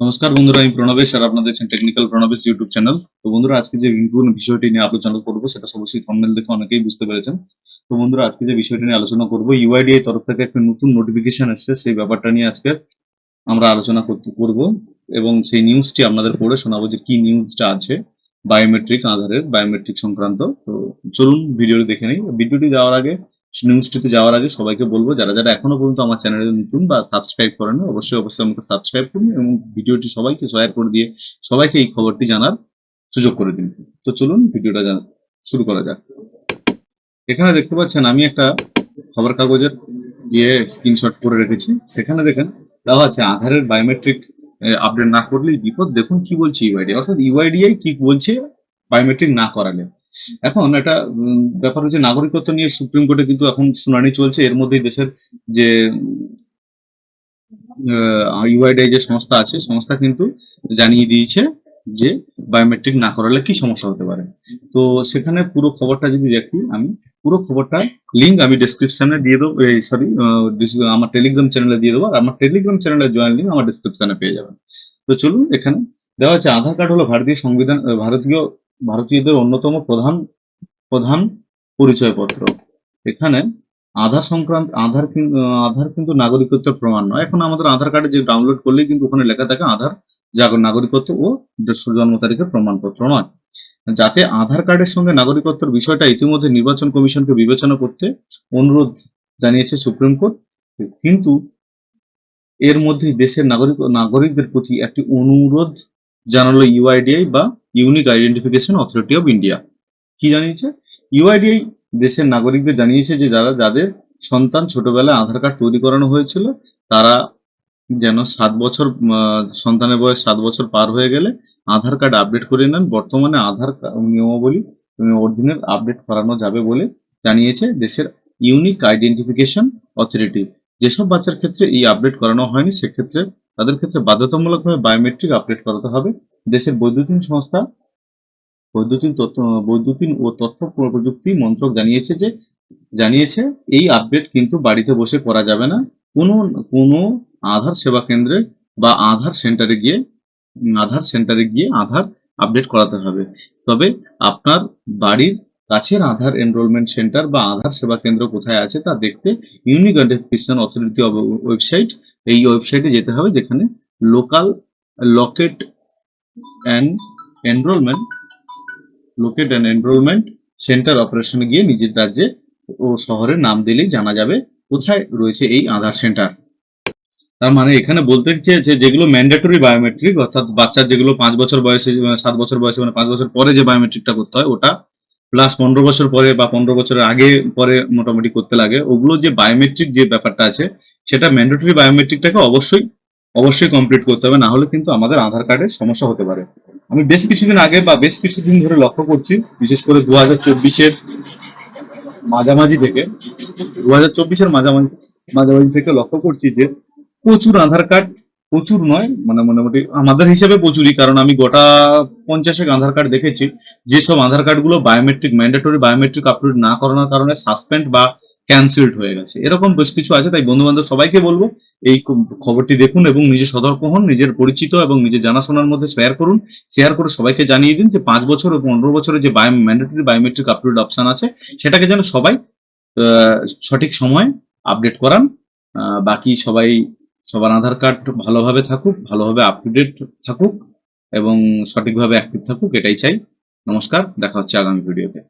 নমস্কার বন্ধুরা, আমি প্রণবেশ আর আপনাদের দেখছেন টেকনিক্যাল প্রণবেশ ইউটিউব চ্যানেল। তো বন্ধুরা, আজকে যে গুরুত্বপূর্ণ বিষয়টি নিয়ে আলোচনা করব, সেটা অবশ্যই থাম্বনেল দেখে অনেকেই বুঝতে পেরেছেন। তো বন্ধুরা, আজকে যে বিষয়টি নিয়ে আলোচনা করব ইউআইডিআই তরফ থেকে একটা নতুন নোটিফিকেশন এসেছে। সেই ব্যাপারটা নিয়ে আজকে আমরা আলোচনা করতে, করব এবং সেই নিউজটি আপনাদের পড়ে শোনাবো যে কি নিউজটা আছে বায়োমেট্রিক আধারের বায়োমেট্রিক সংক্রান্ত। তো চলুন ভিডিওটি দেখে নিই। ভিডিওটি যাওয়ার আগে নিউজটিতে যাওয়ার আগে সবাইকে বলব, যারা যারা এখনও পর্যন্ত আমার চ্যানেলে নতুন বা সাবস্ক্রাইব করেন অবশ্যই অবশ্যই আমাকে সাবস্ক্রাইব করুন এবং ভিডিওটি সবাইকে শেয়ার করে দিয়ে সবাইকে এই খবরটি জানার সুযোগ করে দিন। তো চলুন ভিডিওটা শুরু করা যাক। এখানে দেখতে পাচ্ছেন আমি একটা খবর কাগজের ইয়ে স্ক্রিনশট করে রেখেছি। সেখানে দেখেন, দেওয়া আছে আধারের বায়োমেট্রিক আপডেট না করলেই বিপদ। দেখুন কি বলছে ইউআইডি অর্থাৎ ইউআইডিআই কি বলছে বায়োমেট্রিক না করালে। এখন এটা ব্যাপার হচ্ছে নাগরিকত্ব নিয়ে সুপ্রিম কোর্টে কিন্তু এখন শুনানি চলছে। এর মধ্যেই দেশের যে ইউআইডিআই যে সংস্থা আছে, সংস্থা কিন্তু জানিয়ে দিয়েছে যে বায়োমেট্রিক না করালে কি সমস্যা হতে পারে। তো সেখানে পুরো খবরটা যদি দেখি আমি, পুরো খবরটা লিঙ্ক আমি ডেসক্রিপশনে দিয়ে দেবো এই সরি আমার টেলিগ্রাম চ্যানেলে দিয়ে দেবো। আর আমার টেলিগ্রাম চ্যানেলের জয়েন লিঙ্ক আমার ডেসক্রিপশনে পেয়ে যাবেন। তো চলুন এখানে দেওয়া হচ্ছে, আধার কার্ড হলো ভারতীয় সংবিধান, ভারতীয় ভারতীয়দের অন্যতম প্রধান প্রধান পরিচয়পত্র। এখানে আধার সংক্রান্ত, আধার আধার কিন্তু নাগরিকত্বের প্রমাণ নয়। এখন আমাদের আধার কার্ডে যে ডাউনলোড করলেই কিন্তু ওখানে লেখা থাকে আধার জাগ- নাগরিকত্ব ও জন্ম তারিখের প্রমাণপত্র নয়। যাতে আধার কার্ডের সঙ্গে নাগরিকত্বের বিষয়টা ইতিমধ্যে নির্বাচন কমিশনকে বিবেচনা করতে অনুরোধ জানিয়েছে সুপ্রিম কোর্ট, কিন্তু এর মধ্যে দেশের নাগরিক, নাগরিকদের প্রতি একটি অনুরোধ জানালো ইউআইডিআই বা unique identification authority of India কি জানিয়েছে? ইউআইডিআই দেশের নাগরিকদের জানিয়েছে যে যারা, যাদের সন্তান ছোটবেলায় আধার কার্ড তৈরি করানো হয়েছিল, তারা যেন সাত বছর সন্তানের বয়স সাত বছর পার হয়ে গেলে আধার কার্ড আপডেট করে নেন। বর্তমানে আধার নিয়মাবলী অরিজিনাল আপডেট করানো যাবে বলে জানিয়েছে দেশের ইউনিক আইডেন্টিফিকেশন অথরিটি যেসব বাচ্চার ক্ষেত্রে এই আপডেট করানো হয়নি, সেক্ষেত্রে তাদের ক্ষেত্রে বাধ্যতামূলকভাবে বায়োমেট্রিক আপডেট করাতে হবে। দেশের বৈদ্যুতিন সংস্থা বৈদ্যুতিন তথ্য, বৈদ্যুতিন ও তথ্য প্রযুক্তি মন্ত্রক জানিয়েছে যে, জানিয়েছে এই আপডেট কিন্তু বাড়িতে বসে করা যাবে না। কোনো কোনো আধার সেবা কেন্দ্রে বা আধার সেন্টারে গিয়ে, আধার সেন্টারে গিয়ে আধার আপডেট করাতে হবে। তবে আপনার বাড়ির কাছের আধার এনরোলমেন্ট সেন্টার বা আধার সেবা কেন্দ্র কোথায় আছে তা দেখতে ইউনিক আইডেন্টিফিকেশন অথরিটি ওয়েবসাইট এই ওয়েবসাইটে যেতে হবে যেখানে local locate and enrolment locate and enrolment centre অপারেশনে গিয়ে নিজের রাজ্যে ও শহরের নাম দিলেই জানা যাবে কোথায় রয়েছে এই আধার সেন্টার তার মানে এখানে বলতে চেয়েছে যেগুলো ম্যান্ডেটরি বায়োমেট্রিক অর্থাৎ বাচ্চার যেগুলো পাঁচ বছর বয়সে, সাত বছর বয়সে মানে পাঁচ বছর পরে যে বায়োমেট্রিকটা করতে হয়, ওটা প্লাস পনেরো বছর পরে বা পনেরো বছরের আগে পরে মোটামুটি করতে লাগে, ওগুলো যে বায়োমেট্রিক যে ব্যাপারটা আছে, সেটা ম্যান্ডেটরি বায়োমেট্রিকটাকে অবশ্যই অবশ্যই কমপ্লিট করতে হবে, না হলে কিন্তু আমাদের আধার কার্ডের সমস্যা হতে পারে। আমি বেশ কিছুদিন আগে বা বেশ কিছুদিন ধরে লক্ষ্য করছি, বিশেষ করে দু হাজার চব্বিশের মাঝামাঝি থেকে দু হাজার চব্বিশের মাঝামাঝি মাঝামাঝি থেকে লক্ষ্য করছি যে প্রচুর আধার কার্ড প্রচুর নয় মানে মোটামুটি আমাদের হিসেবে প্রচুরই, কারণ আমি গোটা পঞ্চাশেক আধার কার্ড দেখেছি। যেসব আধার কার্ডগুলো বায়োমেট্রিক ম্যান্ডেটরি বায়োমেট্রিক আপলোড না করানোর কারণে সাসপেন্ড বা ক্যান্সেলড হয়ে গেছে। এরকম বেশ কিছু আছে, তাই বন্ধু বান্ধব সবাইকে বলব, এই খবরটি দেখুন এবং নিজে সতর্ক হন, নিজের পরিচিত এবং নিজের জানাশোনার মধ্যে শেয়ার করুন। শেয়ার করে সবাইকে জানিয়ে দিন যে পাঁচ বছর ও পনেরো বছরের যে bio mandatory biometric upload option আছে, সেটাকে যেন সবাই সঠিক সময় আপডেট করান। বাকি সবাই সবার আধার কার্ড ভালোভাবে থাকুক, ভালোভাবে আপ টু ডেট থাকুক এবং সঠিকভাবে অ্যাক্টিভ থাকুক, এটাই চাই। নমস্কার, দেখা হচ্ছে আগামী ভিডিওতে